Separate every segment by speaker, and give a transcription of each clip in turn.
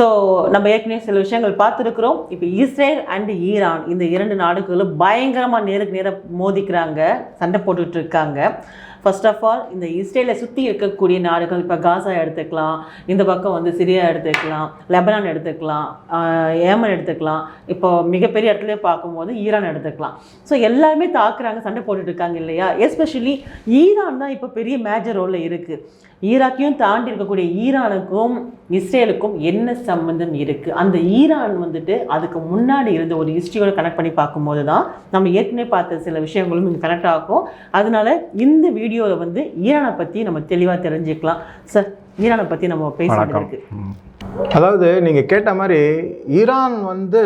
Speaker 1: so நம்ம ஏற்கனவே சில விஷயங்கள் பார்த்துருக்குறோம் இப்போ இஸ்ரேல் அண்ட் ஈரான் இந்த இரண்டு நாடுகளும் பயங்கரமாக நேருக்கு நேர மோதிக்கிறாங்க சண்டை போட்டுட்டு இருக்காங்க ஃபர்ஸ்ட் ஆஃப் ஆல் இந்த இஸ்ரேலை சுற்றி இருக்கக்கூடிய நாடுகள் இப்போ காசா எடுத்துக்கலாம் இந்த பக்கம் வந்து சிரியா எடுத்துக்கலாம் லெபனான் எடுத்துக்கலாம் ஏமன் எடுத்துக்கலாம் இப்போ மிகப்பெரிய இடத்துல பார்க்கும்போது ஈரான் எடுத்துக்கலாம் ஸோ எல்லாருமே தாக்குறாங்க சண்டை போட்டுட்டு இருக்காங்க இல்லையா எஸ்பெஷலி ஈரான் தான் இப்போ பெரிய மேஜர் ரோலில் இருக்குது ஈராக்கையும் தாண்டி இருக்கக்கூடிய ஈரானுக்கும் இஸ்ரேலுக்கும் என்ன சம்பந்தம் இருக்குது அந்த ஈரான் வந்துட்டு அதுக்கு முன்னாடி இருந்த ஒரு ஹிஸ்ட்ரியோட கனெக்ட் பண்ணி பார்க்கும்போது தான் நம்ம ஏற்கனவே பார்த்த சில விஷயங்களும் இங்கே கனெக்ட் ஆகும் அதனால் இந்த வீடியோவில் வந்து ஈரானை பற்றி நம்ம தெளிவாக தெரிஞ்சுக்கலாம் சார் ஈரானை பற்றி நம்ம பேசிட்டு
Speaker 2: அதாவது நீங்கள் கேட்ட மாதிரி ஈரான் வந்து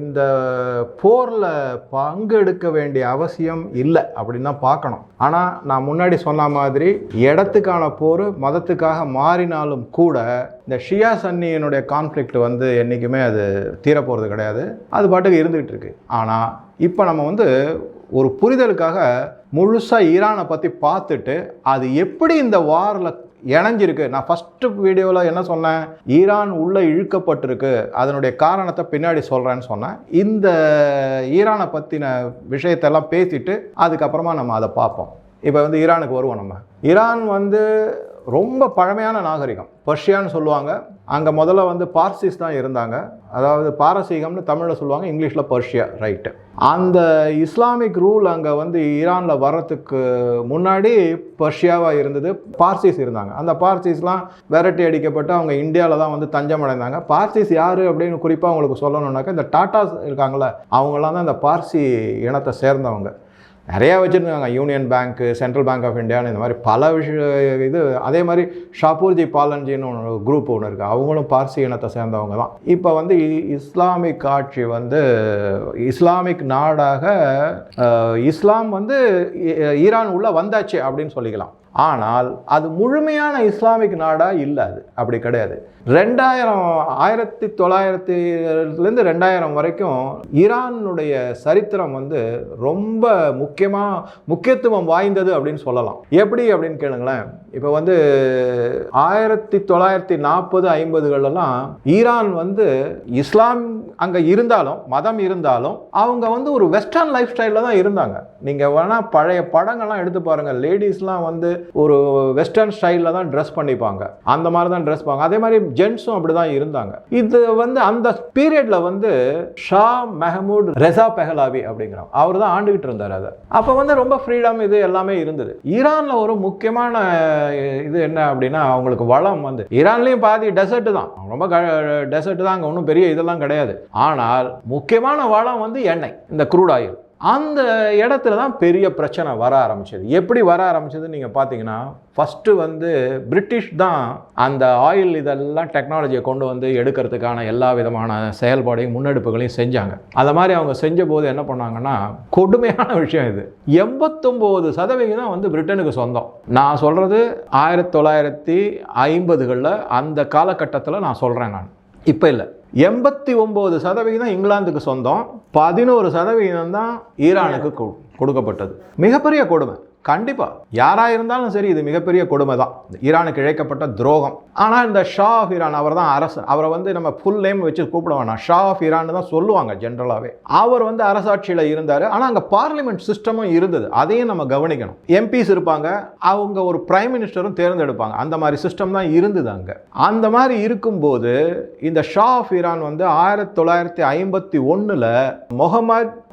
Speaker 2: இந்த போரில் பங்கெடுக்க வேண்டிய அவசியம் இல்லை அப்படின்னு தான் பார்க்கணும் ஆனால் நான் முன்னாடி சொன்ன மாதிரி இடத்துக்கான போர் மதத்துக்காக மாறினாலும் கூட இந்த ஷியா சன்னியினுடைய கான்ஃப்ளிக்ட் வந்து என்றைக்குமே அது தீரப்போகிறது கிடையாது அது பாட்டுக்கு இருந்துக்கிட்டு இருக்கு ஆனால் இப்போ நம்ம வந்து ஒரு புரிதலுக்காக முழுசாக ஈரானை பற்றி பார்த்துட்டு அது எப்படி இந்த வாரில் இணைஞ்சிருக்கு நான் ஃபஸ்ட்டு வீடியோவில் என்ன சொன்னேன் ஈரான் உள்ளே இழுக்கப்பட்டிருக்கு அதனுடைய காரணத்தை பின்னாடி சொல்கிறேன்னு சொன்னேன் இந்த ஈரானை பற்றின விஷயத்தெல்லாம் பேசிட்டு அதுக்கப்புறமா நம்ம அதை பார்ப்போம் இப்போ வந்து ஈரானுக்கு வருவோம் நம்ம ஈரான் வந்து ரொம்ப பழமையான நாகரிகம் பர்ஷியான்னு சொல்லுவாங்க அங்கே முதல்ல வந்து பார்சிஸ் தான் இருந்தாங்க அதாவது பாரசீகம்னு தமிழில் சொல்லுவாங்க இங்கிலீஷில் பர்ஷியா ரைட்டு அந்த இஸ்லாமிக் ரூல் அங்கே வந்து ஈரானில் வர்றதுக்கு முன்னாடி பர்ஷியாவாக இருந்தது பார்சிஸ் இருந்தாங்க அந்த பார்சிஸ்லாம் வெரைட்டி அடிக்கப்பட்டு அவங்க இந்தியாவில் தான் வந்து தஞ்சம் அடைந்தாங்க பார்சிஸ் யார் அப்படின்னு குறிப்பாக அவங்களுக்கு சொல்லணுன்னாக்கா இந்த டாட்டாஸ் இருக்காங்களே அவங்களாம் தான் இந்த பார்சி இனத்தை சேர்ந்தவங்க நிறையா வச்சுருந்தாங்க Union Bank Central Bank of இந்தியான்னு இந்த மாதிரி பல விஷய இது அதே மாதிரி ஷாப்பூர்ஜி பாலன்ஜின்னு ஒன்று குரூப் ஒன்று இருக்குது அவங்களும் பார்சி இனத்தை சேர்ந்தவங்க தான் இப்போ வந்து இஸ்லாமிக் ஆட்சி வந்து இஸ்லாமிக் நாடாக இஸ்லாம் வந்து ஈரான் உள்ளே வந்தாச்சு அப்படின்னு சொல்லிக்கலாம் ஆனால் அது முழுமையான இஸ்லாமிக் நாடாக இல்லை அது அப்படி கிடையாது ரெண்டாயிரம் ஆயிரத்தி தொள்ளாயிரத்திலேருந்து ரெண்டாயிரம் வரைக்கும் ஈரானுடைய சரித்திரம் வந்து ரொம்ப முக்கியமாக முக்கியத்துவம் வாய்ந்தது அப்படின்னு சொல்லலாம் எப்படி அப்படின்னு கேளுங்களேன் இப்போ வந்து ஆயிரத்தி தொள்ளாயிரத்தி நாற்பது ஐம்பதுகளெல்லாம் ஈரான் வந்து இஸ்லாம் அங்கே இருந்தாலும் மதம் இருந்தாலும் அவங்க வந்து ஒரு வெஸ்டர்ன் லைஃப் ஸ்டைலில் தான் இருந்தாங்க நீங்கள் வேணால் பழைய படங்கள்லாம் எடுத்து பாருங்கள் லேடிஸ்லாம் வந்து ஒரு வெஸ்டர்ன் ஸ்டைலில் தான் ட்ரெஸ் பண்ணிப்பாங்க அந்த மாதிரி தான் ட்ரெஸ் பாங்க அதே மாதிரி ஜென்ட்ஸும் அப்படி தான் இருந்தாங்க இது வந்து அந்த பீரியடில் வந்து ஷா மெஹமூட் ரெசா பெஹலாவி அப்படிங்கிறோம் அவர் தான் ஆண்டுகிட்டு இருந்தார் அதை அப்போ வந்து ரொம்ப ஃப்ரீடம் இது எல்லாமே இருந்தது ஈரானில் ஒரு முக்கியமான இது என்ன அப்படின்னா அவங்களுக்கு வளம் வந்து ஈரான்லேயும் பாதி டெசர்ட் தான் ரொம்ப டெசர்ட் தான் அங்கே ஒன்றும் பெரிய இதெல்லாம் கிடையாது ஆனால் முக்கியமான வளம் வந்து எண்ணெய் இந்த க்ரூட் ஆயில் அந்த இடத்துல தான் பெரிய பிரச்சனை வர ஆரம்பிச்சது எப்படி வர ஆரம்பிச்சது நீங்கள் பார்த்தீங்கன்னா ஃபஸ்ட்டு வந்து பிரிட்டிஷ் தான் அந்த ஆயில் இதெல்லாம் டெக்னாலஜியை கொண்டு வந்து எடுக்கிறதுக்கான எல்லா விதமான செயல்பாடையும் முன்னெடுப்புகளையும் செஞ்சாங்க அந்த மாதிரி அவங்க செஞ்ச போது என்ன பண்ணாங்கன்னா கொடுமையான விஷயம் இது எண்பத்தொம்போது சதவிகிதம் வந்து பிரிட்டனுக்கு சொந்தம் நான் சொல்கிறது ஆயிரத்தி தொள்ளாயிரத்தி ஐம்பதுகளில் அந்த காலகட்டத்தில் நான் சொல்கிறேன் நான் இப்போ இல்லை எண்பத்தி ஒம்பது சதவிகிதம் இங்கிலாந்துக்கு சொந்தம் பதினோரு சதவிகிதம் தான் ஈரானுக்கு கொடுக்கப்பட்டது மிகப்பெரிய கொடுமை கண்டிப்பாக யாராக இருந்தாலும் சரி இது மிகப்பெரிய கொடுமை தான் ஈரானுக்கு இழைக்கப்பட்ட துரோகம் ஆனால் இந்த ஷா ஆஃப் ஈரான் அவர் தான் அரசு அவரை வந்து நம்ம ஃபுல் நேம் வச்சு கூப்பிட வேணாம் ஷா ஆஃப் ஈரான் தான் சொல்லுவாங்க ஜென்ரலாகவே அவர் வந்து அரசாட்சியில் இருந்தார் ஆனால் அங்கே பார்லிமெண்ட் சிஸ்டமும் இருந்தது அதையும் நம்ம கவனிக்கணும் எம்பிஸ் இருப்பாங்க அவங்க ஒரு பிரைம் மினிஸ்டரும் தேர்ந்தெடுப்பாங்க அந்த மாதிரி சிஸ்டம் தான் இருந்தது அங்கே அந்த மாதிரி இருக்கும்போது இந்த ஷா ஆஃப் ஈரான் வந்து ஆயிரத்தி தொள்ளாயிரத்தி ஐம்பத்தி ஒன்றில் முகமது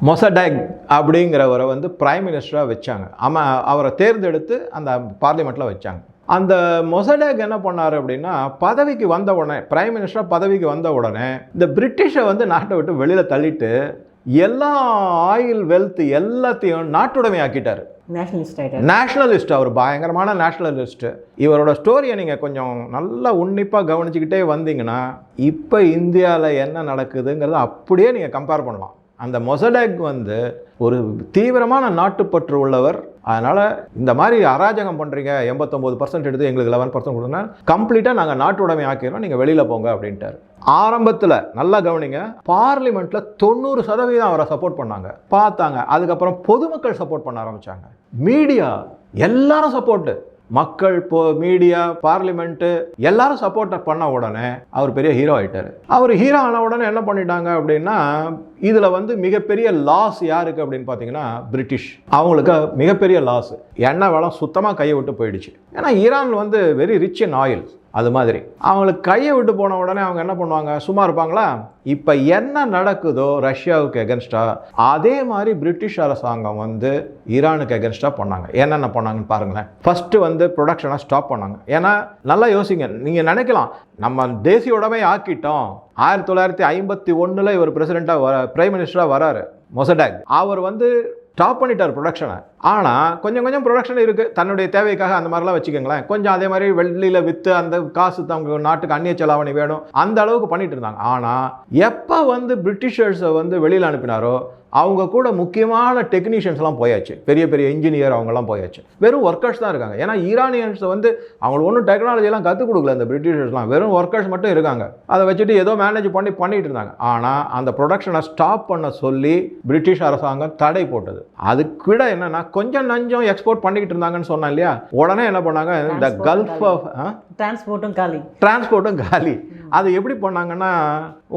Speaker 2: மொசடேக் அப்படிங்கிறவரை வந்து பிரைம் மினிஸ்டராக வச்சாங்க ஆமாம் அவரை தேர்ந்தெடுத்து அந்த பார்லிமெண்ட்டில் வச்சாங்க அந்த மொசடேக் என்ன பண்ணார் அப்படின்னா பதவிக்கு வந்த உடனே பிரைம் மினிஸ்டராக பதவிக்கு வந்த உடனே இந்த பிரிட்டிஷை வந்து நாட்டை விட்டு வெளியில் தள்ளிட்டு எல்லா ஆயில் வெல்த் எல்லாத்தையும் நாட்டுடைமை ஆக்கிட்டார் நேஷனலிஸ்ட் அவர் பயங்கரமான நேஷனலிஸ்ட் இவரோட ஸ்டோரியை நீங்கள் கொஞ்சம் நல்லா உன்னிப்பாக கவனிச்சுக்கிட்டே வந்தீங்கன்னா இப்போ இந்தியாவில் என்ன நடக்குதுங்கிறத அப்படியே நீங்கள் கம்பேர் பண்ணலாம் அந்த மொசடேக் வந்து ஒரு தீவிரமான நாட்டுப்பற்று உள்ளவர் அதனால் இந்த மாதிரி அராஜகம் பண்ணுறீங்க எண்பத்தொம்போது பர்சன்ட் எடுத்து எங்களுக்கு லெவன் பர்சன்ட் கொடுங்கன்னா கம்ப்ளீட்டாக நாங்கள் நாட்டுடைமை ஆக்கிடுறோம் நீங்கள் வெளியில் போங்க அப்படின்ட்டு ஆரம்பத்தில் நல்லா கவனிங்க பார்லிமெண்ட்டில் தொண்ணூறு சதவீதம் அவரை சப்போர்ட் பண்ணாங்க பார்த்தாங்க அதுக்கப்புறம் பொதுமக்கள் சப்போர்ட் பண்ண ஆரம்பித்தாங்க மீடியா எல்லாரும் சப்போர்ட்டு மக்கள் இப்போ மீடியா பார்லிமெண்ட்டு எல்லாரும் சப்போர்ட்டை பண்ண உடனே அவர் பெரிய ஹீரோ ஆகிட்டார் அவர் ஹீரோ ஆன உடனே என்ன பண்ணிட்டாங்க அப்படின்னா இதில் வந்து மிகப்பெரிய லாஸ் யாருக்கு அப்படின்னு பார்த்தீங்கன்னா பிரிட்டிஷ் அவங்களுக்கு மிகப்பெரிய லாஸ் எண்ணெய் வளம் சுத்தமாக கையை விட்டு போயிடுச்சு ஏன்னா ஈரான் வந்து வெரி ரிச் இன் ஆயில் அது மாதிரி அவங்களுக்கு கையை விட்டு போன உடனே அவங்க என்ன பண்ணுவாங்க சும்மா இருப்பாங்களா இப்போ என்ன நடக்குதோ ரஷ்யாவுக்கு எகன்ஸ்டாக அதே மாதிரி பிரிட்டிஷ் அரசாங்கம் வந்து ஈரானுக்கு எகென்ஸ்டாக பண்ணாங்க என்னென்ன பண்ணாங்கன்னு பாருங்களேன் ஃபஸ்ட்டு வந்து ப்ரொடக்ஷனை ஸ்டாப் பண்ணாங்க ஏன்னா நல்லா யோசிங்க நீங்கள் நினைக்கலாம் நம்ம தேசிய உடமை ஆக்கிட்டோம் ஆயிரத்தி தொள்ளாயிரத்தி ஐம்பத்தி ஒன்றில் இவர் பிரசிடெண்ட்டாக வர பிரைம் மினிஸ்டராக வராரு மொசடாக் அவர் வந்து ஸ்டாப் பண்ணிட்டார் ப்ரொடக்ஷனை ஆனால் கொஞ்சம் கொஞ்சம் ப்ரொடக்ஷன் இருக்குது தன்னுடைய தேவைக்காக அந்த மாதிரிலாம் வச்சுக்கோங்களேன் கொஞ்சம் அதே மாதிரி வெளியில் விற்று அந்த காசு அவங்க நாட்டுக்கு அந்நிய செலாவணி வேணும் அந்த அளவுக்கு பண்ணிட்டு இருந்தாங்க ஆனால் எப்போ வந்து பிரிட்டிஷர்ஸை வந்து வெளியில் அனுப்பினாரோ அவங்க கூட முக்கியமான டெக்னீஷியன்ஸ்லாம் போயாச்சு பெரிய பெரிய இன்ஜினியர் அவங்கெல்லாம் போயாச்சு வெறும் ஒர்க்கர்ஸ் தான் இருக்காங்க ஏன்னா ஈரானியன்ஸை வந்து அவங்களுக்கு ஒன்றும் டெக்னாலஜிலாம் கற்றுக் கொடுக்கல இந்த பிரிட்டிஷர்ஸ்லாம் வெறும் ஒர்க்கர்ஸ் மட்டும் இருக்காங்க அதை வச்சுட்டு ஏதோ மேனேஜ் பண்ணி பண்ணிகிட்டு இருந்தாங்க ஆனால் அந்த ப்ரொடக்ஷனை ஸ்டாப் பண்ண சொல்லி பிரிட்டிஷ் அரசாங்கம் தடை போட்டது அதுக்கு விட என்னன்னா கொஞ்சம் நஞ்சம் எக்ஸ்போர்ட் பண்ணிக்கிட்டு இருந்தாங்கன்னு சொன்னேன் இல்லையா உடனே என்ன பண்ணாங்க
Speaker 1: இந்த கல்ஃப் ஆஃப் டிரான்ஸ்போர்ட்டும் காலி
Speaker 2: டிரான்ஸ்போர்ட்டும் காலி அது எப்படி பண்ணாங்கன்னா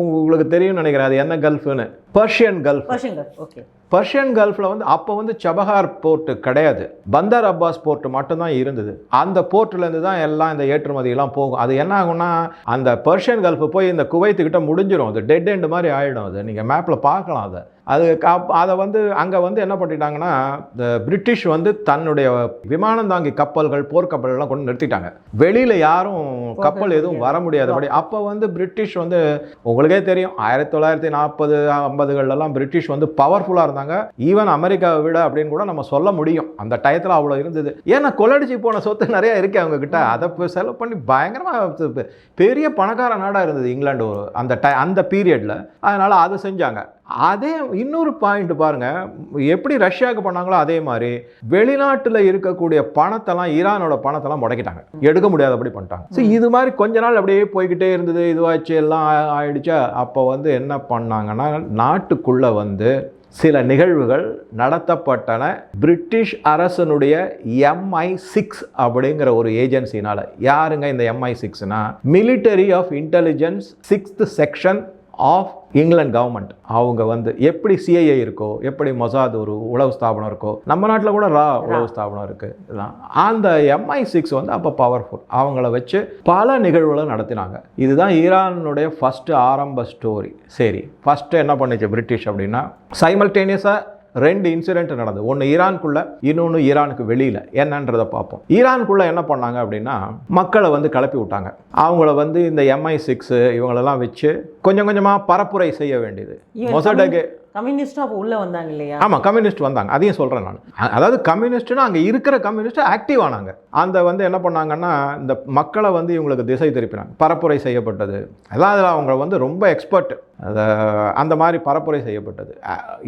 Speaker 2: உங்களுக்கு தெரியும்னு நினைக்கிறேன் அது என்ன கல்ஃபுன்னு
Speaker 1: Persian Gulf Persian Gulf okay
Speaker 2: Persian கல்ஃபில் வந்து அப்போ வந்து சபஹார் போர்ட்டு கிடையாது பந்தர் அப்பாஸ் போர்ட்டு மட்டும்தான் இருந்தது அந்த போர்ட்டிலேருந்து தான் எல்லாம் இந்த ஏற்றுமதியெல்லாம் போகும் அது என்ன ஆகும்னா அந்த பர்ஷியன் கல்ஃபு போய் இந்த குவைத்துக்கிட்ட முடிஞ்சிடும் அது டெட் எண்டு மாதிரி ஆகிடும் அது நீங்கள் மேப்பில் பார்க்கலாம் அதை அது அதை வந்து அங்கே வந்து என்ன பண்ணிட்டாங்கன்னா இந்த பிரிட்டிஷ் வந்து தன்னுடைய விமானம் தாங்கி கப்பல்கள் போர்க்கப்பல்கள்லாம் கொண்டு நிறுத்திட்டாங்க வெளியில் யாரும் கப்பல் எதுவும் வர முடியாதபடி அப்போ வந்து பிரிட்டிஷ் வந்து உங்களுக்கே தெரியும் ஆயிரத்தி தொள்ளாயிரத்தி நாற்பது ஐம்பதுகள்லாம் பிரிட்டிஷ் வந்து பவர்ஃபுல்லாக இருந்தாங்க ஈவன் அமெரிக்காவை விட அப்படின்னு கூட நம்ம சொல்ல முடியும் அந்த டயத்தில் அவ்வளோ இருந்தது ஏன்னா கொள்ளடிச்சு போன சொத்து நிறையா அவங்க கிட்ட அதை செலவு பண்ணி பயங்கரமாக பெரிய பணக்கார நாடாக இருந்தது இங்கிலாண்டு ஒரு அந்த டை அந்த பீரியடில் அதனால் அதை செஞ்சாங்க அதே இன்னொரு பாயிண்ட் பாருங்கள் எப்படி ரஷ்யாவுக்கு பண்ணாங்களோ அதே மாதிரி வெளிநாட்டில் இருக்கக்கூடிய பணத்தெல்லாம் ஈரானோட பணத்தெல்லாம் முடக்கிட்டாங்க எடுக்க முடியாதபடி பண்ணிட்டாங்க ஸோ இது மாதிரி கொஞ்ச நாள் அப்படியே போய்கிட்டே இருந்தது இதுவாச்சு எல்லாம் ஆயிடுச்சா அப்போ வந்து என்ன பண்ணாங்கன்னா நாட்டுக்குள்ளே வந்து சில நிகழ்வுகள் நடத்தப்பட்டன பிரிட்டிஷ் அரசனுடைய எம்ஐ சிக்ஸ் அப்படிங்கிற ஒரு ஏஜென்சினால யாருங்க இந்த எம்ஐ சிக்ஸ்னா military of intelligence sixth section of England government அவங்க வந்து எப்படி சிஐஏ இருக்கோ எப்படி மொசாத் ஒரு உளவு ஸ்தாபனம் இருக்கோ நம்ம நாட்டில் கூட ரா உளவு ஸ்தாபனம் இருக்குது அந்த எம்ஐ சிக்ஸ் வந்து அப்போ பவர்ஃபுல் அவங்கள வச்சு பல நிகழ்வுகளை நடத்தினாங்க இதுதான் ஈரானுடைய ஃபஸ்ட்டு ஆரம்ப ஸ்டோரி சரி ஃபஸ்ட்டு என்ன பண்ணிச்சு பிரிட்டிஷ் அப்படின்னா சைமல்டேனியஸாக ரெண்டு இன்சிடென்ட் நடந்தது ஒன்று ஈரானுக்குள்ள இன்னொன்று ஈரானுக்கு வெளியில் என்னன்றதை பார்ப்போம் ஈரானுக்குள்ள என்ன பண்ணாங்க அப்படின்னா மக்களை வந்து கிளப்பி விட்டாங்க அவங்கள வந்து இந்த எம்ஐ சிக்ஸு இவங்களெல்லாம் வச்சு கொஞ்சம் கொஞ்சமாக பரப்புரை செய்ய வேண்டியது
Speaker 1: மொசடகு கம்யூனிஸ்டும் அப்போ உள்ளே வந்தாங்க இல்லையா
Speaker 2: ஆமாம் கம்யூனிஸ்ட் வந்தாங்க அதையும் சொல்கிறேன் நான் அதாவது கம்யூனிஸ்ட்னா அங்கே இருக்கிற கம்யூனிஸ்ட் ஆக்டிவ் ஆனாங்க அந்த வந்து என்ன பண்ணாங்கன்னா இந்த மக்களை வந்து இவங்களுக்கு திசை திருப்பினாங்க பரப்புரை செய்யப்பட்டது அதாவது அவங்க வந்து ரொம்ப எக்ஸ்பர்ட் அந்த மாதிரி பரப்புரை செய்யப்பட்டது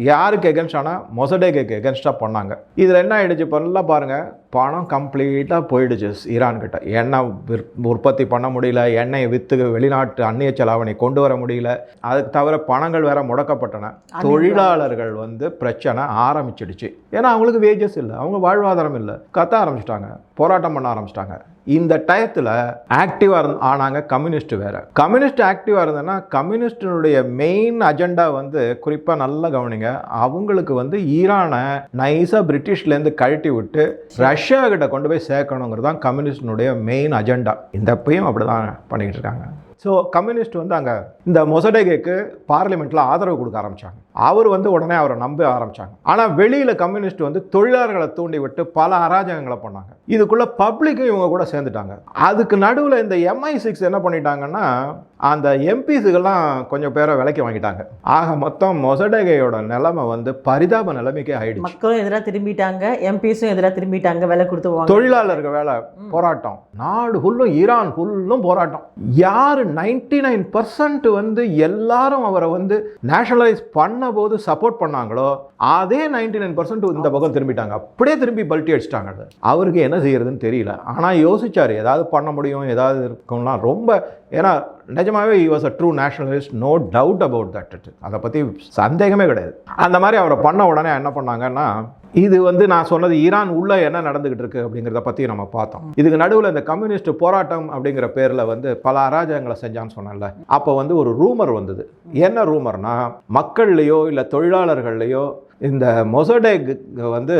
Speaker 2: யாருக்கு எகென்ஸ்டானால் மொசடேக்கு எகென்ஸ்டாக பண்ணாங்க இதில் என்ன ஆகிடுச்சு பண்ணலாம் பாருங்கள் பணம் கம்ப்ளீட்டாக போயிடுச்சு ஈரான்கிட்ட எண்ணெய் விற் உற்பத்தி பண்ண முடியல எண்ணெயை விற்று வெளிநாட்டு அந்நிய செலாவணி கொண்டு வர முடியல அதுக்கு தவிர பணங்கள் வேற முடக்கப்பட்டன தொழிலாளர்கள் வந்து பிரச்சனை ஆரம்பிச்சிடுச்சு ஏன்னா அவங்களுக்கு வேஜஸ் இல்லை அவங்க வாழ்வாதாரம் இல்லை கத்த ஆரம்பிச்சிட்டாங்க போராட்டம் பண்ண ஆரம்பிச்சிட்டாங்க இந்த டயத்தில் ஆக்டிவாக ஆனாங்க கம்யூனிஸ்ட் வேறு கம்யூனிஸ்ட் ஆக்டிவாக இருந்ததுன்னா கம்யூனிஸ்டினுடைய மெயின் அஜெண்டா வந்து குறிப்பாக நல்லா கவனிங்க அவங்களுக்கு வந்து ஈரானை நைஸாக பிரிட்டிஷ்லேருந்து கழட்டி விட்டு ரஷ்யா கிட்ட கொண்டு போய் சேர்க்கணுங்கிறது தான் கம்யூனிஸ்டினுடைய மெயின் அஜெண்டா இந்த அப்பையும் அப்படி தான் பண்ணிக்கிட்டு இருக்காங்க ஸோ கம்யூனிஸ்ட் வந்து அங்கே இந்த மொசடேகைக்கு பார்லிமெண்ட்டில் ஆதரவு கொடுக்க ஆரம்பித்தாங்க அவர் வந்து உடனே அவரை நம்ப ஆரம்பித்தாங்க ஆனால் வெளியில் கம்யூனிஸ்ட் வந்து தொழிலாளர்களை தூண்டி விட்டு பல அராஜகங்களை பண்ணாங்க இதுக்குள்ளே பப்ளிக்கும் இவங்க கூட சேர்ந்துட்டாங்க அதுக்கு நடுவில் இந்த எம்ஐ சிக்ஸ் என்ன பண்ணிட்டாங்கன்னா அந்த எம்பிஸுகள்லாம் கொஞ்சம் பேரை விலைக்கு வாங்கிட்டாங்க ஆக மொத்தம் மொசடகையோட நிலைமை வந்து பரிதாப நிலைமைக்கே ஆயிடுச்சு
Speaker 1: மக்களும் எதிராக திரும்பிட்டாங்க எம்பிஸும் எதிராக திரும்பிட்டாங்க விலை கொடுத்து
Speaker 2: தொழிலாளர்கள் வேலை போராட்டம் நாடு ஃபுல்லும் ஈரான் ஃபுல்லும் போராட்டம் யார் நைன்டி நைன் பர்சன்ட் வந்து எல்லாரும் அவரை வந்து நேஷனலைஸ் பண்ண போது சப்போர்ட் பண்ணாங்களோ அதே நைன்டி நைன் பர்சன்ட் இந்த பக்கம் திரும்பிட்டாங்க அப்படியே திரும்பி பல்ட்டி அடிச்சிட்டாங்க அவருக்கு என்ன செய்யறதுன்னு தெரியல ஆனால் யோசிச்சார் ஏதாவது பண்ண முடியும் ஏதாவது இருக்கும்லாம் ரொம்ப ஏன்னா நிஜமாகவே he was a true nationalist no doubt about that அதை பற்றி சந்தேகமே கிடையாது அந்த மாதிரி அவரை பண்ண உடனே என்ன பண்ணாங்கன்னா இது வந்து நான் சொன்னது ஈரான் உள்ள என்ன நடந்துகிட்டு இருக்கு அப்படிங்கிறத பத்தி நம்ம பார்த்தோம் இதுக்கு நடுவில் இந்த கம்யூனிஸ்ட் போராட்டம் அப்படிங்கிற பேரில் வந்து பல அராஜகங்களை செஞ்சான்னு சொன்னல அப்போ வந்து ஒரு ரூமர் வந்தது என்ன ரூமர்னா மக்கள்லையோ இல்லை தொழிலாளர்கள்லையோ இந்த மொசடேக் வந்து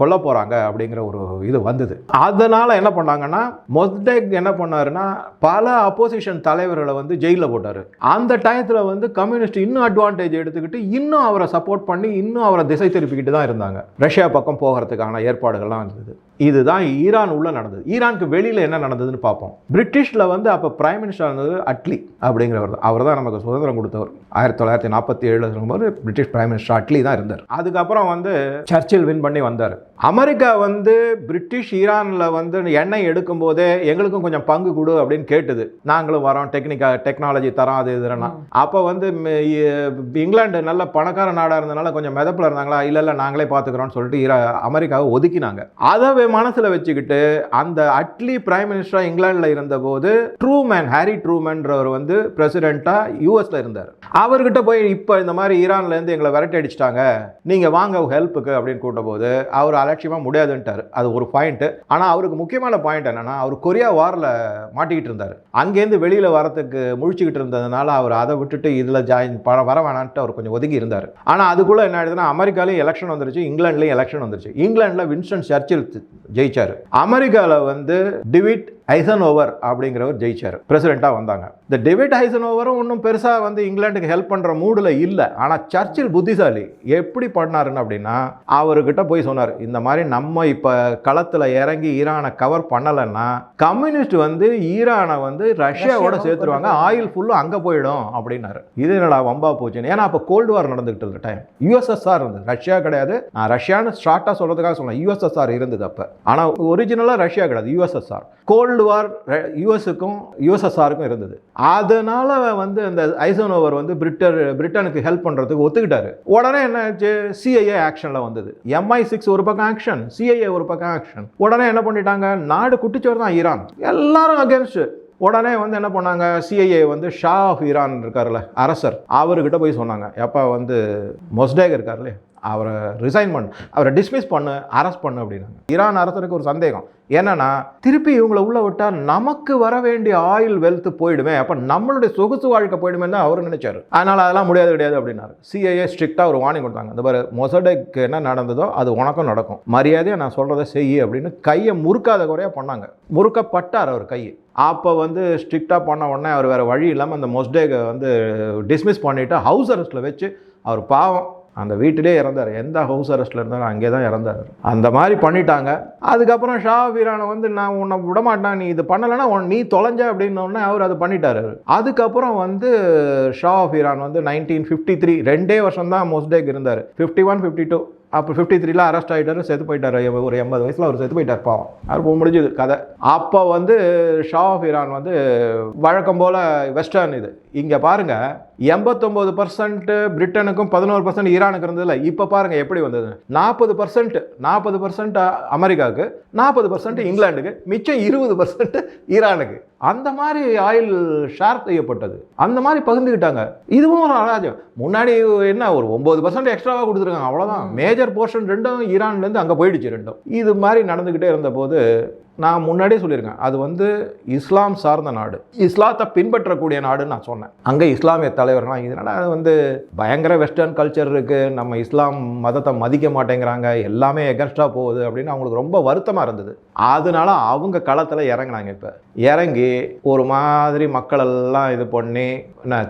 Speaker 2: கொல்ல போகிறாங்க அப்படிங்கிற ஒரு இது வந்தது அதனால் என்ன பண்ணாங்கன்னா மொசடேக் என்ன பண்ணாருன்னா பல அப்போசிஷன் தலைவர்களை வந்து ஜெயிலில் போட்டார் அந்த டயத்தில் வந்து கம்யூனிஸ்ட் இன்னும் அட்வான்டேஜ் எடுத்துக்கிட்டு இன்னும் அவரை சப்போர்ட் பண்ணி இன்னும் அவரை திசை திருப்பிக்கிட்டு தான் இருந்தாங்க ரஷ்யா பக்கம் போகிறதுக்கான ஏற்பாடுகள்லாம் இருந்தது இதுதான் ஈரான் உள்ள நடந்தது ஈரானுக்கு வெளியில் என்ன நடந்ததுன்னு பார்ப்போம் பிரிட்டிஷில் வந்து அப்போ பிரைம் மினிஸ்டர் இருந்தது அட்லி அப்படிங்கிறவர் தான் அவர் தான் நமக்கு சுதந்திரம் கொடுத்தவர் ஆயிரத்தி தொள்ளாயிரத்தி நாற்பத்தி ஏழு இருக்கும்போது பிரிட்டிஷ் பிரைம் மினிஸ்டர் அட்லி தான் இருந்தார் அதுக்கப்புறம் வந்து சர்ச்சில் வின் பண்ணி வந்தார் அமெரிக்கா வந்து பிரிட்டிஷ் ஈரானில் வந்து எண்ணெய் எடுக்கும் போதே எங்களுக்கும் கொஞ்சம் பங்கு கொடு அப்படின்னு கேட்டது நாங்களும் வரோம் டெக்னிக்கா டெக்னாலஜி தரோம் அது இதுனா அப்போ வந்து இங்கிலாந்து நல்ல பணக்கார நாடாக இருந்தனால கொஞ்சம் மெதப்பில் இருந்தாங்களா இல்லை இல்லை நாங்களே பார்த்துக்கிறோம்னு சொல்லிட்டு ஈரா அமெரிக்காவை ஒதுக்கினாங்க அதை மனசில் வச்சுக்கிட்டு அந்த அட்லி பிரைம் மினிஸ்டராக இங்கிலாண்டில் இருந்தபோது ட்ரூமேன் ஹாரி ட்ரூமேன்றவர் வந்து பிரசிடெண்ட்டாக யூஎஸில் இருந்தார் அவர்கிட்ட போய் இப்போ இந்த மாதிரி ஈரான்லேருந்து எங்களை விரட்டி அடிச்சிட்டாங்க நீங்கள் வாங்க ஹெல்ப்புக்கு அப்படின்னு கூட்டபோது அவர் அலட்சியமாக முடியாதுன்ட்டார் அது ஒரு பாயிண்ட்டு ஆனால் அவருக்கு முக்கியமான பாயிண்ட் என்னென்னா அவர் கொரியா வாரில் மாட்டிக்கிட்டு இருந்தார் அங்கேருந்து வெளியில் வரத்துக்கு முழிச்சுக்கிட்டு இருந்ததுனால அவர் அதை விட்டுட்டு இதில் ஜாயின் ப வர வேணான்ட்டு அவர் கொஞ்சம் ஒதுங்கி இருந்தார் ஆனால் அதுக்குள்ளே என்ன ஆயிடுதுன்னா அமெரிக்காலையும் எலெக்ஷன் வந்துருச்சு இங்கிலாண்ட்லேயும் எலெக்ஷன் வந்துருச்சு இங்கிலாண்டில் வின்ஸ்டன் சர்ச்சில் ஜெயிச்சார் அமெரிக்காவில் வந்து டிவிட் ஓவர் அப்படிங்கிறவர் ஜெயிச்சார் பிரசிடெண்டாக வந்தாங்க இந்த ஐசன் ஓவரும் ஒன்றும் பெருசாக வந்து இங்கிலாந்துக்கு ஹெல்ப் பண்ணுற மூடில் இல்லை ஆனால் சர்ச்சில் புத்திசாலி எப்படி பண்ணாருன்னு அப்படின்னா அவர்கிட்ட போய் சொன்னார் இந்த மாதிரி நம்ம இப்போ களத்தில் இறங்கி ஈரானை கவர் பண்ணலைன்னா கம்யூனிஸ்ட் வந்து ஈரானை வந்து ரஷ்யாவோட சேர்த்துருவாங்க ஆயில் ஃபுல்லும் அங்கே போயிடும் அப்படின்னாரு இது என்னடா வம்பா போச்சுன்னு ஏன்னா அப்போ கோல்டு வார் நடந்துகிட்டு இருந்த டைம் யூஎஸ்எஸ்ஆர் இருந்தது ரஷ்யா கிடையாது நான் ரஷ்யான்னு ஸ்டார்ட்டாக சொல்கிறதுக்காக சொன்னேன் யூஎஸ்எஸ்ஆர் இருந்தது அப்போ ஆனால் ஒரிஜினலாக ரஷ்யா கிடையாது யூஎஸ்எஸ்ஆர் கோல்டு கோல்டு வார் யூஎஸுக்கும் eh, யூஎஸ்எஸ்ஆருக்கும் இருந்தது அதனால் வந்து அந்த ஐசனோவர் வந்து பிரிட்டர் பிரிட்டனுக்கு ஹெல்ப் பண்ணுறதுக்கு ஒத்துக்கிட்டாரு உடனே என்ன ஆச்சு சிஐஏ ஆக்ஷனில் வந்தது எம்ஐ சிக்ஸ் ஒரு பக்கம் ஆக்ஷன் சிஐஏ ஒரு பக்கம் ஆக்ஷன் உடனே என்ன பண்ணிட்டாங்க நாடு குட்டிச்சோர் தான் ஈரான் எல்லாரும் அகேன்ஸ்ட் உடனே வந்து என்ன பண்ணாங்க சிஐஏ வந்து ஷா ஆஃப் ஈரான் இருக்கார்ல அரசர் அவர்கிட்ட போய் சொன்னாங்க எப்போ வந்து மொஸ்டேக் இருக்கார்லே அவரை ரிசைன் பண்ணு அவரை டிஸ்மிஸ் பண்ணு அரெஸ்ட் பண்ணு அப்படின்னாங்க ஈரான் அரசருக்கு ஒரு சந்தேகம் என்னன்னா திருப்பி இவங்களை உள்ள விட்டால் நமக்கு வர வேண்டிய ஆயில் வெல்த் போயிடுமே அப்போ நம்மளுடைய சொகுசு வாழ்க்கை போயிடுமே தான் அவர் நினைச்சாரு அதனால் அதெல்லாம் முடியாது கிடையாது அப்படின்னாரு சிஐஏ ஸ்ட்ரிக்டாக ஒரு வார்னிங் கொடுத்தாங்க இந்த மாதிரி மொசடைக்கு என்ன நடந்ததோ அது உனக்கும் நடக்கும் மரியாதையை நான் சொல்கிறத செய்ய அப்படின்னு கையை முறுக்காத குறையாக பண்ணாங்க முறுக்கப்பட்டார் அவர் கையை அப்போ வந்து ஸ்ட்ரிக்டாக பண்ண உடனே அவர் வேறு வழி இல்லாமல் அந்த மொஸ்டேக்கை வந்து டிஸ்மிஸ் பண்ணிவிட்டு ஹவுஸ் அரெஸ்ட்டில் வச்சு அவர் பாவம் அந்த வீட்டிலே இறந்தார் எந்த ஹவுஸ் அரெஸ்ட்டில் இருந்தாலும் அங்கே தான் இறந்தார் அந்த மாதிரி பண்ணிட்டாங்க அதுக்கப்புறம் ஷா வீரானை வந்து நான் உன்னை விடமாட்டேன் நீ இது பண்ணலைன்னா உன் நீ தொலைஞ்ச அப்படின்னோடனே அவர் அது பண்ணிட்டார் அதுக்கப்புறம் வந்து ஷா ஆஃப் ஈரான் வந்து நைன்டீன் ஃபிஃப்டி த்ரீ ரெண்டே வருஷம் தான் மோஸ்டேக் இருந்தார் ஃபிஃப்டி ஒன் ஃபிஃப்டி டூ அப்போ ஃபிஃப்டி த்ரீல அரெஸ்ட் ஆகிட்டாரு செத்து போயிட்டார் ஒரு எண்பது வயசில் அவர் செத்து போயிட்டார் பாவம் அப்போ முடிஞ்சது கதை அப்போ வந்து ஷா ஆஃப் ஈரான் வந்து வழக்கம் போல் வெஸ்டர்ன் இது இங்கே பாருங்கள் எண்பத்தொம்போது பர்சன்ட்டு பிரிட்டனுக்கும் பதினோரு பர்சன்ட் ஈரானுக்கு இருந்ததில்ல இப்போ பாருங்கள் எப்படி வந்தது நாற்பது பர்சன்ட் நாற்பது பர்சன்ட் அமெரிக்காவுக்கு நாற்பது பர்சன்ட் இங்கிலாண்டுக்கு மிச்சம் இருபது பர்சன்ட் ஈரானுக்கு அந்த மாதிரி ஆயில் ஷேர் செய்யப்பட்டது அந்த மாதிரி பகிர்ந்துக்கிட்டாங்க இதுவும் ஒரு அராஜகம் முன்னாடி என்ன ஒரு ஒன்பது பர்சன்ட் எக்ஸ்ட்ராவாக கொடுத்துருக்காங்க அவ்வளோதான் மேஜர் போர்ஷன் ரெண்டும் ஈரான்லேருந்து அங்கே போயிடுச்சு ரெண்டும் இது மாதிரி நடந்துக்கிட்டே இருந்தபோது நான் முன்னாடியே சொல்லியிருக்கேன் அது வந்து இஸ்லாம் சார்ந்த நாடு இஸ்லாத்தை பின்பற்றக்கூடிய நாடுன்னு நான் சொன்னேன் அங்கே இஸ்லாமிய தலைவர்லாம் இதனால் அது வந்து பயங்கர வெஸ்டர்ன் கல்ச்சர் இருக்குது நம்ம இஸ்லாம் மதத்தை மதிக்க மாட்டேங்கிறாங்க எல்லாமே எகன்ஸ்டாக போகுது அப்படின்னு அவங்களுக்கு ரொம்ப வருத்தமாக இருந்தது அதனால அவங்க களத்தில் இறங்கினாங்க இப்போ இறங்கி ஒரு மாதிரி மக்களெல்லாம் இது பண்ணி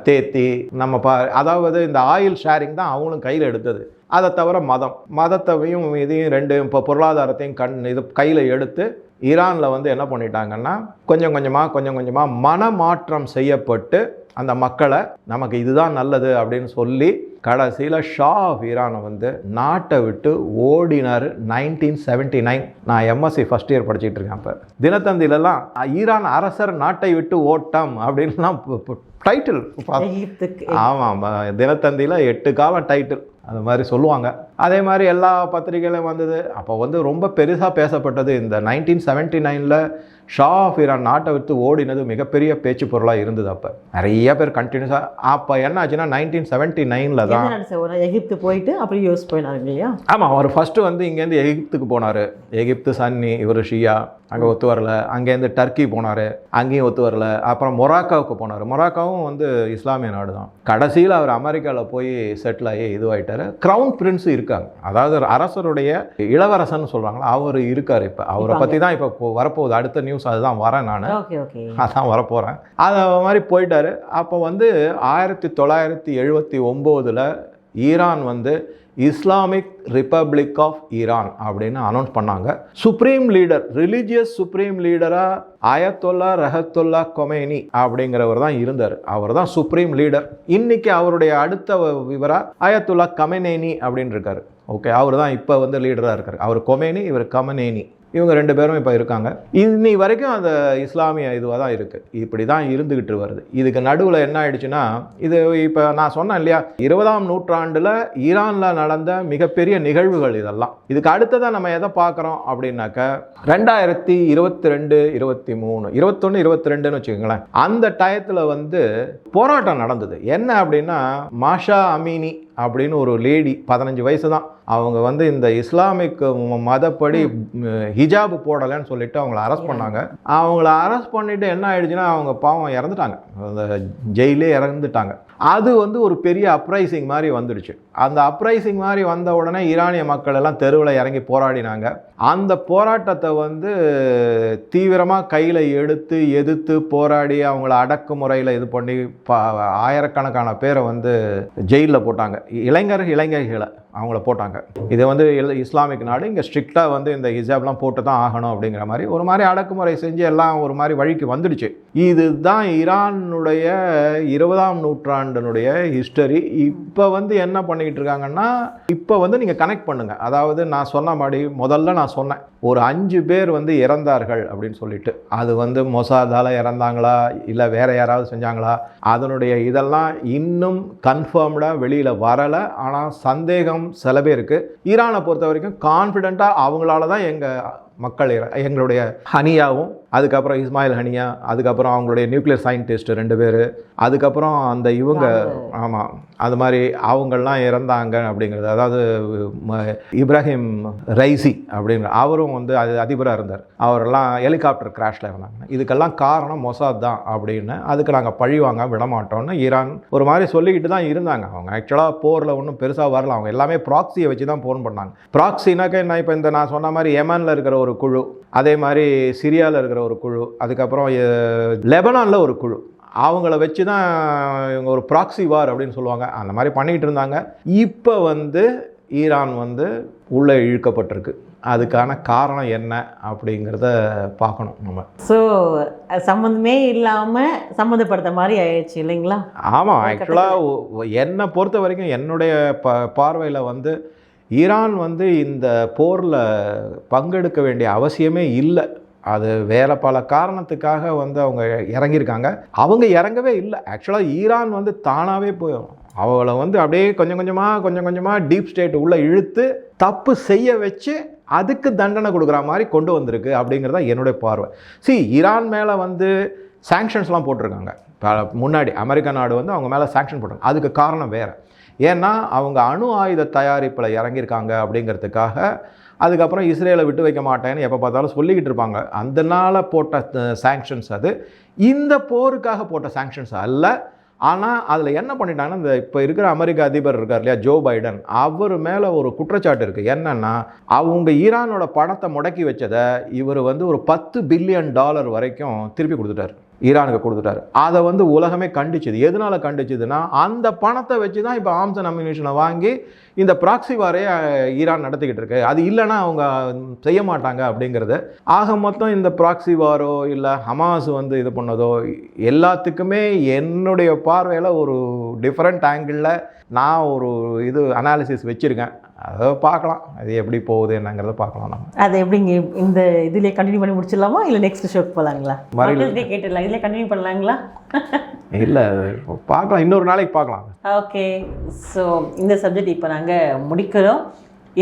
Speaker 2: தேத்தி நம்ம ப அதாவது இந்த ஆயில் ஷேரிங் தான் அவங்களும் கையில் எடுத்தது அதை தவிர மதம் மதத்தையும் இதையும் ரெண்டு இப்போ பொருளாதாரத்தையும் கண் இது கையில் எடுத்து ஈரானில் வந்து என்ன பண்ணிட்டாங்கன்னா கொஞ்சம் கொஞ்சமாக கொஞ்சம் கொஞ்சமாக மனமாற்றம் செய்யப்பட்டு அந்த மக்களை நமக்கு இதுதான் நல்லது அப்படின்னு சொல்லி கடைசியில் ஷா ஆஃப் ஈரானை வந்து நாட்டை விட்டு ஓடினார் நைன்டீன் செவன்ட்டி நைன் நான் எம்எஸ்சி ஃபஸ்ட் இயர் படிச்சுட்டு இருக்கேன் இப்போ தினத்தந்திலலாம் ஈரான் அரசர் நாட்டை விட்டு ஓட்டம் அப்படின்லாம் டைட்டில் ஆமாம் தினத்தந்தியில் எட்டு காலம் டைட்டில் அது மாதிரி சொல்லுவாங்க அதே மாதிரி எல்லா பத்திரிகைகளும் வந்தது அப்போ வந்து ரொம்ப பெருசாக பேசப்பட்டது இந்த நைன்டீன் செவன்ட்டி நைனில் ஷா ஆஃப் ஈரான் நாட்டை விற்று ஓடினது மிகப்பெரிய பேச்சு பொருளாக இருந்தது அப்போ நிறைய பேர் கண்டினியூஸாக அப்போ என்ன ஆச்சுன்னா நைன்டீன் செவன்ட்டி நைனில்
Speaker 1: தான் எகிப்து போயிட்டு அப்படி யூஸ் போயினாரு இல்லையா
Speaker 2: ஆமாம் அவர் ஃபஸ்ட்டு வந்து இங்கேருந்து எகிப்துக்கு போனார் எகிப்து சன்னி இவர் ஷியா அங்கே ஒத்து வரல அங்கேருந்து டர்க்கி போனார் அங்கேயும் ஒத்து வரல அப்புறம் மொராக்காவுக்கு போனார் மொராக்காவும் வந்து இஸ்லாமிய நாடு தான் கடைசியில் அவர் அமெரிக்காவில் போய் செட்டில் ஆகி இதுவாகிட்டார் க்ரௌன் பிரின்ஸ் இருக்காங்க அதாவது அரசருடைய இளவரசன் சொல்கிறாங்களா அவர் இருக்கார் இப்போ அவரை பற்றி தான் இப்போ வரப்போகுது அடுத்த நியூஸ் நியூஸ் அதுதான் வரேன் நான் அதான் வரப்போகிறேன் அது மாதிரி போயிட்டார் அப்போ வந்து ஆயிரத்தி தொள்ளாயிரத்தி எழுபத்தி ஒம்போதில் ஈரான் வந்து இஸ்லாமிக் ரிப்பப்ளிக் ஆஃப் ஈரான் அப்படின்னு அனௌன்ஸ் பண்ணாங்க சுப்ரீம் லீடர் ரிலீஜியஸ் சுப்ரீம் லீடராக அயத்தொல்லா ரஹத்துல்லா கொமேனி அப்படிங்கிறவர் தான் இருந்தார் அவர் தான் சுப்ரீம் லீடர் இன்னைக்கு அவருடைய அடுத்த விவராக அயத்துல்லா கமெனேனி அப்படின்னு இருக்காரு ஓகே அவர் தான் இப்போ வந்து லீடராக இருக்கார் அவர் கொமேனி இவர் கமனேனி இவங்க ரெண்டு பேரும் இப்போ இருக்காங்க இன்னி வரைக்கும் அந்த இஸ்லாமிய இதுவாக தான் இருக்குது இப்படி தான் இருந்துக்கிட்டு வருது இதுக்கு நடுவில் என்ன ஆயிடுச்சுன்னா இது இப்போ நான் சொன்னேன் இல்லையா இருபதாம் நூற்றாண்டில் ஈரானில் நடந்த மிகப்பெரிய நிகழ்வுகள் இதெல்லாம் இதுக்கு அடுத்ததாக நம்ம எதை பார்க்குறோம் அப்படின்னாக்க ரெண்டாயிரத்தி இருபத்தி ரெண்டு இருபத்தி மூணு இருபத்தொன்று இருபத்தி ரெண்டுன்னு வச்சுக்கோங்களேன் அந்த டயத்தில் வந்து போராட்டம் நடந்தது என்ன அப்படின்னா மாஷா அமீனி அப்படின்னு ஒரு லேடி பதினஞ்சு வயசு தான் அவங்க வந்து இந்த இஸ்லாமிக் மதப்படி ஹிஜாபு போடலைன்னு சொல்லிட்டு அவங்கள அரெஸ்ட் பண்ணாங்க அவங்கள அரெஸ்ட் பண்ணிவிட்டு என்ன ஆயிடுச்சுன்னா அவங்க பாவம் இறந்துட்டாங்க அந்த ஜெயிலே இறந்துட்டாங்க அது வந்து ஒரு பெரிய அப்ரைசிங் மாதிரி வந்துடுச்சு அந்த அப்ரைசிங் மாதிரி வந்த உடனே ஈரானிய மக்கள் எல்லாம் தெருவில் இறங்கி போராடினாங்க அந்த போராட்டத்தை வந்து தீவிரமாக கையில் எடுத்து எதிர்த்து போராடி அவங்கள அடக்குமுறையில் இது பண்ணி ஆயிரக்கணக்கான பேரை வந்து ஜெயிலில் போட்டாங்க இளைஞர் இளைஞர்களை அவங்கள போட்டாங்க இது வந்து இஸ்லாமிக் நாடு இங்கே ஸ்ட்ரிக்டாக வந்து இந்த ஹிஜாப்லாம் போட்டு தான் ஆகணும் அப்படிங்கிற மாதிரி ஒரு மாதிரி அடக்குமுறை செஞ்சு எல்லாம் ஒரு மாதிரி வழிக்கு வந்துடுச்சு இதுதான் ஈரானுடைய இருபதாம் நூற்றாண்டினுடைய ஹிஸ்டரி இப்போ வந்து என்ன பண்ணிக்கிட்டு இருக்காங்கன்னா இப்போ வந்து நீங்கள் கனெக்ட் பண்ணுங்கள் அதாவது நான் சொன்ன மாதிரி முதல்ல நான் நான் சொன்னேன் ஒரு அஞ்சு பேர் வந்து இறந்தார்கள் அப்படின்னு சொல்லிட்டு அது வந்து மொசாதால் இறந்தாங்களா இல்லை வேறு யாராவது செஞ்சாங்களா அதனுடைய இதெல்லாம் இன்னும் கன்ஃபார்ம்டாக வெளியில் வரலை ஆனால் சந்தேகம் சில பேருக்கு ஈரானை பொறுத்த வரைக்கும் கான்ஃபிடெண்ட்டாக அவங்களால தான் எங்கள் மக்கள் எங்களுடைய ஹனியாவும் அதுக்கப்புறம் இஸ்மாயில் ஹனியா அதுக்கப்புறம் அவங்களுடைய நியூக்ளியர் சயின்டிஸ்ட் ரெண்டு பேர் அதுக்கப்புறம் அந்த இவங்க ஆமாம் அது மாதிரி அவங்கள்லாம் இறந்தாங்க அப்படிங்கிறது அதாவது இப்ராஹிம் ரைசி அப்படிங்கிற அவரும் வந்து அது அதிபராக இருந்தார் அவரெல்லாம் ஹெலிகாப்டர் கிராஷில் இருந்தாங்க இதுக்கெல்லாம் காரணம் மொசாத் தான் அப்படின்னு அதுக்கு நாங்கள் பழி வாங்க விடமாட்டோம்னு ஈரான் ஒரு மாதிரி சொல்லிக்கிட்டு தான் இருந்தாங்க அவங்க ஆக்சுவலாக போரில் ஒன்றும் பெருசாக வரல அவங்க எல்லாமே ப்ராக்சியை வச்சு தான் போன் பண்ணாங்க ப்ராக்சினாக்க என்ன இப்போ இந்த நான் சொன்ன மாதிரி எமனில் இருக்கிற ஒரு ஒரு குழு அதே மாதிரி சிரியாவில் இருக்கிற ஒரு குழு அதுக்கப்புறம் லெபனானில் ஒரு குழு அவங்கள வச்சு தான் இவங்க ஒரு ப்ராக்சி வார் அப்படின்னு சொல்லுவாங்க அந்த மாதிரி பண்ணிகிட்டு இருந்தாங்க இப்போ வந்து ஈரான் வந்து உள்ளே இழுக்கப்பட்டிருக்கு அதுக்கான காரணம் என்ன அப்படிங்கிறத பார்க்கணும் நம்ம
Speaker 1: ஸோ சம்மந்தமே இல்லாமல் சம்மந்தப்படுத்த மாதிரி ஆயிடுச்சு இல்லைங்களா
Speaker 2: ஆமாம் ஆக்சுவலாக என்னை பொறுத்த வரைக்கும் என்னுடைய ப பார்வையில் வந்து ஈரான் வந்து இந்த போரில் பங்கெடுக்க வேண்டிய அவசியமே இல்லை அது வேறு பல காரணத்துக்காக வந்து அவங்க இறங்கியிருக்காங்க அவங்க இறங்கவே இல்லை ஆக்சுவலாக ஈரான் வந்து தானாகவே போயிடும் அவளை வந்து அப்படியே கொஞ்சம் கொஞ்சமாக கொஞ்சம் கொஞ்சமாக டீப் ஸ்டேட் உள்ளே இழுத்து தப்பு செய்ய வச்சு அதுக்கு தண்டனை கொடுக்குற மாதிரி கொண்டு வந்திருக்கு அப்படிங்கிறதா என்னுடைய பார்வை சி ஈரான் மேலே வந்து சாங்ஷன்ஸ்லாம் போட்டிருக்காங்க முன்னாடி அமெரிக்கா நாடு வந்து அவங்க மேலே சாங்ஷன் போட்டாங்க அதுக்கு காரணம் வேறு ஏன்னா அவங்க அணு ஆயுத தயாரிப்பில் இறங்கியிருக்காங்க அப்படிங்கிறதுக்காக அதுக்கப்புறம் இஸ்ரேலை விட்டு வைக்க மாட்டேன்னு எப்போ பார்த்தாலும் சொல்லிக்கிட்டு இருப்பாங்க அதனால் போட்ட சாங்ஷன்ஸ் அது இந்த போருக்காக போட்ட சாங்ஷன்ஸ் அல்ல ஆனால் அதில் என்ன பண்ணிட்டாங்கன்னா இந்த இப்போ இருக்கிற அமெரிக்க அதிபர் இருக்கார் இல்லையா ஜோ பைடன் அவர் மேலே ஒரு குற்றச்சாட்டு இருக்குது என்னென்னா அவங்க ஈரானோட பணத்தை முடக்கி வச்சதை இவர் வந்து ஒரு பத்து பில்லியன் டாலர் வரைக்கும் திருப்பி கொடுத்துட்டார் ஈரானுக்கு கொடுத்துட்டாரு அதை வந்து உலகமே கண்டிச்சது எதனால் கண்டிச்சதுன்னா அந்த பணத்தை வச்சு தான் இப்போ ஆம்ஸ் அண்ட் அம்யூனிஷனை வாங்கி இந்த ப்ராக்சி வாரையை ஈரான் நடத்திக்கிட்டு இருக்கு அது இல்லைன்னா அவங்க செய்ய மாட்டாங்க அப்படிங்கிறது ஆக மொத்தம் இந்த ப்ராக்சி வாரோ இல்லை ஹமாஸ் வந்து இது பண்ணதோ எல்லாத்துக்குமே என்னுடைய பார்வையில் ஒரு டிஃப்ரெண்ட் ஆங்கிளில் நான் ஒரு இது அனாலிசிஸ் வச்சுருக்கேன் அதை பார்க்கலாம் அது எப்படி போகுது என்னங்கிறத பார்க்கலாம் நம்ம
Speaker 1: அது எப்படி இந்த இதுலேயே கண்டினியூ பண்ணி முடிச்சிடலாமா இல்லை நெக்ஸ்ட் ஷோக்கு போகலாங்களா மறுபடியும் கேட்டுடலாம் இதில் கண்டினியூ பண்ணலாங்களா
Speaker 2: இல்லை பார்க்கலாம் இன்னொரு நாளைக்கு பார்க்கலாம்
Speaker 1: ஓகே ஸோ இந்த சப்ஜெக்ட் இப்போ நாங்கள் முடிக்கிறோம்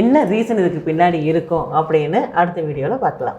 Speaker 1: என்ன ரீசன் இதுக்கு பின்னாடி இருக்கும் அப்படின்னு அடுத்த வீடியோவில் பார்க்கலாம்